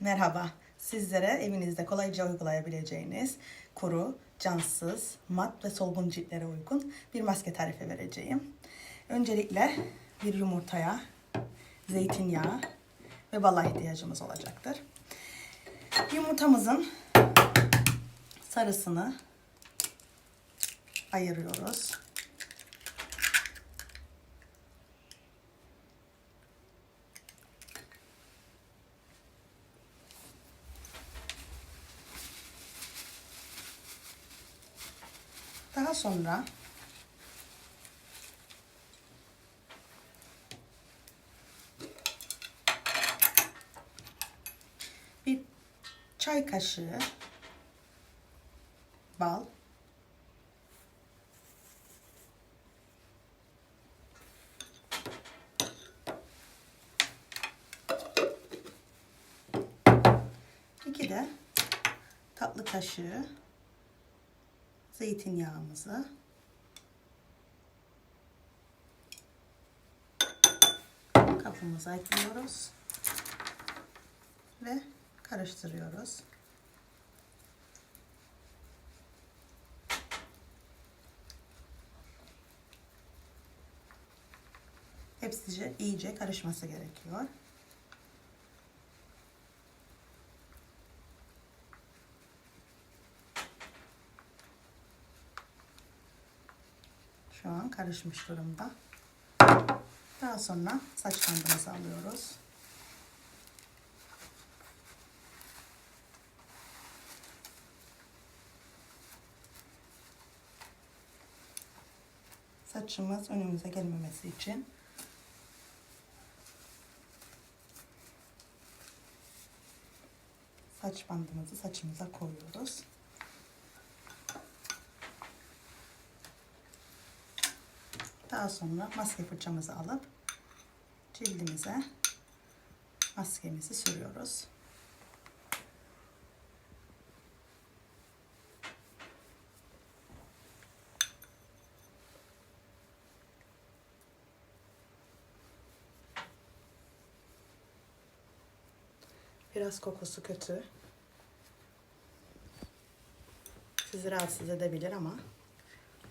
Merhaba. Sizlere evinizde kolayca uygulayabileceğiniz kuru, cansız, mat ve solgun ciltlere uygun bir maske tarifi vereceğim. Öncelikle bir yumurtaya zeytinyağı ve bala ihtiyacımız olacaktır. Yumurtamızın sarısını ayırıyoruz. Daha sonra bir çay kaşığı bal. İki de tatlı kaşığı zeytinyağımızı kapımıza ekliyoruz ve karıştırıyoruz. Hepsi iyice karışması gerekiyor. Şu an karışmış durumda. Daha sonra saç bandımızı alıyoruz. Saçımız önümüze gelmemesi için saç bandımızı saçımıza koyuyoruz. Daha sonra maske fırçamızı alıp cildimize maskemizi sürüyoruz. Biraz kokusu kötü. Sizi rahatsız edebilir ama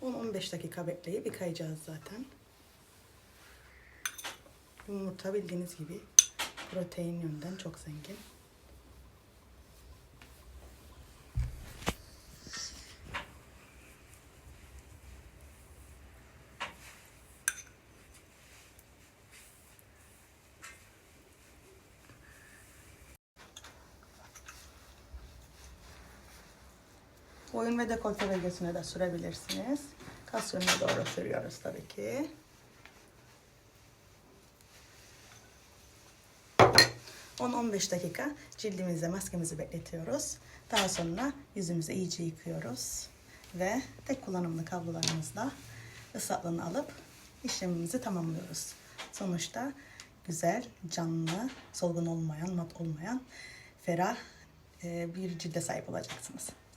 10-15 dakika bekleyip yıkayacağız zaten. Yumurta bildiğiniz gibi protein yönden çok zengin. Boyun ve dekolte bölgesine de sürebilirsiniz. Kas yönüne doğru sürüyoruz tabii ki. ...10-15 dakika cildimizde maskemizi bekletiyoruz. Daha sonra yüzümüzü iyice yıkıyoruz. Ve tek kullanımlı kablolarımızla ıslaklığını alıp işlemimizi tamamlıyoruz. Sonuçta güzel, canlı, solgun olmayan, mat olmayan, ferah e, bir cilde sahip olacaksınız.